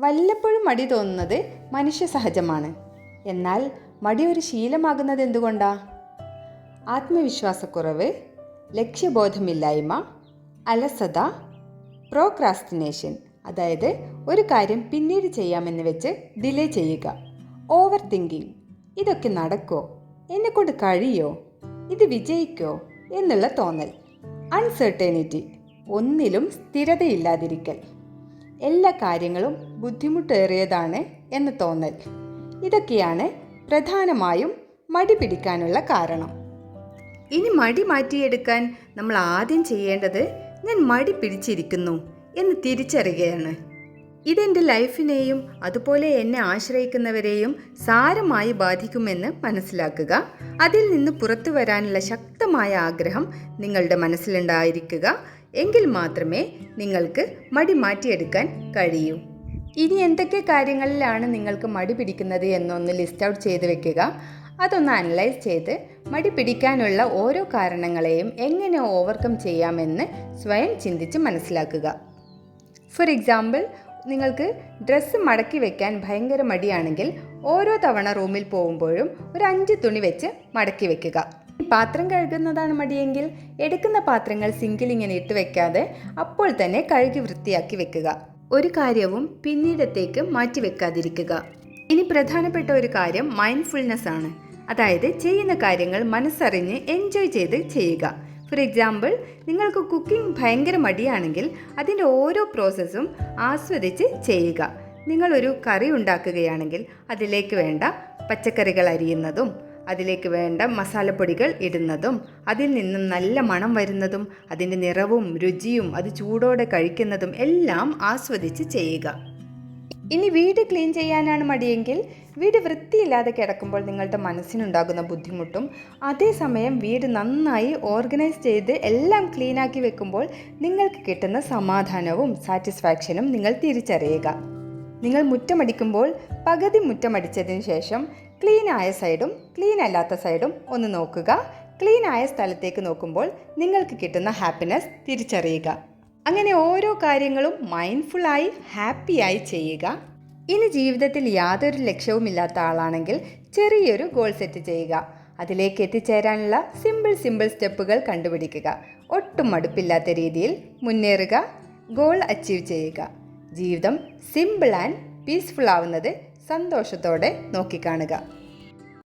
വല്ലപ്പോഴും മടി തോന്നുന്നത് മനുഷ്യ സഹജമാണ്. എന്നാൽ മടി ഒരു ശീലമാകുന്നത് എന്തുകൊണ്ടാ? ആത്മവിശ്വാസക്കുറവ് ലക്ഷ്യബോധമില്ലായ്മ അലസത പ്രോക്രാസ്റ്റിനേഷൻ അതായത് ഒരു കാര്യം പിന്നീട് ചെയ്യാമെന്ന് വെച്ച് ഡിലേ ചെയ്യുക ഓവർ തിങ്കിങ് ഇതൊക്കെ നടക്കോ? എന്നെക്കൊണ്ട് കഴിയോ? ഇത് വിജയിക്കോ? എന്നുള്ള തോന്നൽ. അൺസെർട്ടേണിറ്റി ഒന്നിലും സ്ഥിരതയില്ലാതിരിക്കൽ. എല്ലാ കാര്യങ്ങളും ബുദ്ധിമുട്ടേറിയതാണ് എന്ന് തോന്നൽ. ഇതൊക്കെയാണ് പ്രധാനമായും മടി പിടിക്കാനുള്ള കാരണം. ഇനി മടി മാറ്റിയെടുക്കാൻ നമ്മൾ ആദ്യം ചെയ്യേണ്ടത് ഞാൻ മടി പിടിച്ചിരിക്കുന്നു എന്ന് തിരിച്ചറിയുകയാണ്. ഇതെന്റെ ലൈഫിനെയും അതുപോലെ എന്നെ ആശ്രയിക്കുന്നവരെയും സാരമായി ബാധിക്കുമെന്ന് മനസ്സിലാക്കുക. അതിൽ നിന്ന് പുറത്തു വരാനുള്ള ശക്തമായ ആഗ്രഹം നിങ്ങളുടെ മനസ്സിലുണ്ടായിരിക്കുക. എങ്കിൽ മാത്രമേ നിങ്ങൾക്ക് മടി മാറ്റിയെടുക്കാൻ കഴിയൂ. ഇനി എന്തൊക്കെ കാര്യങ്ങളിലാണ് നിങ്ങൾക്ക് മടി പിടിക്കുന്നത് എന്നൊന്ന് ലിസ്റ്റ് ഔട്ട് ചെയ്ത് വെക്കുക. അതൊന്ന് അനലൈസ് ചെയ്ത് മടി പിടിക്കാനുള്ള ഓരോ കാരണങ്ങളെയും എങ്ങനെ ഓവർകം ചെയ്യാമെന്ന് സ്വയം ചിന്തിച്ച് മനസ്സിലാക്കുക. ഫോർ എക്സാമ്പിൾ നിങ്ങൾക്ക് ഡ്രസ്സ് മടക്കി വെക്കാൻ ഭയങ്കര മടിയാണെങ്കിൽ ഓരോ തവണ റൂമിൽ പോകുമ്പോഴും ഒരു അഞ്ച് തുണി വെച്ച് മടക്കി വെക്കുക. പാത്രം കഴുകുന്നതാണ് മടിയെങ്കിൽ എടുക്കുന്ന പാത്രങ്ങൾ സിങ്കിൽ ഇങ്ങനെ ഇട്ട് വെക്കാതെ അപ്പോൾ തന്നെ കഴുകി വൃത്തിയാക്കി വെക്കുക. ഒരു കാര്യവും പിന്നീടത്തേക്ക് മാറ്റി വെക്കാതിരിക്കുക. ഇനി പ്രധാനപ്പെട്ട ഒരു കാര്യം മൈൻഡ്ഫുൾനെസ് ആണ്. അതായത് ചെയ്യുന്ന കാര്യങ്ങൾ മനസ്സറിഞ്ഞ് എൻജോയ് ചെയ്ത് ചെയ്യുക. ഫോർ എക്സാമ്പിൾ നിങ്ങൾക്ക് കുക്കിംഗ് ഭയങ്കര മടിയാണെങ്കിൽ അതിന്റെ ഓരോ പ്രോസസ്സും ആസ്വദിച്ച് ചെയ്യുക. നിങ്ങളൊരു കറി ഉണ്ടാക്കുകയാണെങ്കിൽ അതിലേക്ക് വേണ്ട പച്ചക്കറികൾ അരിയുന്നതും അതിലേക്ക് വേണ്ട മസാലപ്പൊടികൾ ഇടുന്നതും അതിൽ നിന്നും നല്ല മണം വരുന്നതും അതിന്റെ നിറവും രുചിയും അത് ചൂടോടെ കഴിക്കുന്നതും എല്ലാം ആസ്വദിച്ച് ചെയ്യുക. ഇനി വീട് ക്ലീൻ ചെയ്യാനാണ് മടിയെങ്കിൽ വീട് വൃത്തിയില്ലാതെ കിടക്കുമ്പോൾ നിങ്ങളുടെ മനസ്സിനുണ്ടാകുന്ന ബുദ്ധിമുട്ടും അതേസമയം വീട് നന്നായി ഓർഗനൈസ് ചെയ്ത് എല്ലാം ക്ലീനാക്കി വെക്കുമ്പോൾ നിങ്ങൾക്ക് കിട്ടുന്ന സമാധാനവും സാറ്റിസ്ഫാക്ഷനും നിങ്ങൾ തിരിച്ചറിയുക. നിങ്ങൾ മുറ്റമടിക്കുമ്പോൾ പകുതി മുറ്റമടിച്ചതിന് ശേഷം ക്ലീൻ ആയ സൈഡും ക്ലീൻ അല്ലാത്ത സൈഡും ഒന്ന് നോക്കുക. ക്ലീൻ ആയ സ്ഥലത്തേക്ക് നോക്കുമ്പോൾ നിങ്ങൾക്ക് കിട്ടുന്ന ഹാപ്പിനെസ് തിരിച്ചറിയുക. അങ്ങനെ ഓരോ കാര്യങ്ങളും മൈൻഡ്ഫുള്ളായി ഹാപ്പിയായി ചെയ്യുക. ഇനി ജീവിതത്തിൽ യാതൊരു ലക്ഷ്യവുമില്ലാത്ത ആളാണെങ്കിൽ ചെറിയൊരു ഗോൾ സെറ്റ് ചെയ്യുക. അതിലേക്ക് എത്തിച്ചേരാനുള്ള സിമ്പിൾ സിമ്പിൾ സ്റ്റെപ്പുകൾ കണ്ടുപിടിക്കുക. ഒട്ടും മടുപ്പില്ലാത്ത രീതിയിൽ മുന്നേറുക. ഗോൾ അച്ചീവ് ചെയ്യുക. ജീവിതം സിമ്പിൾ ആൻഡ് പീസ്ഫുൾ ആവുന്നത് സന്തോഷത്തോടെ നോക്കിക്കാണുക.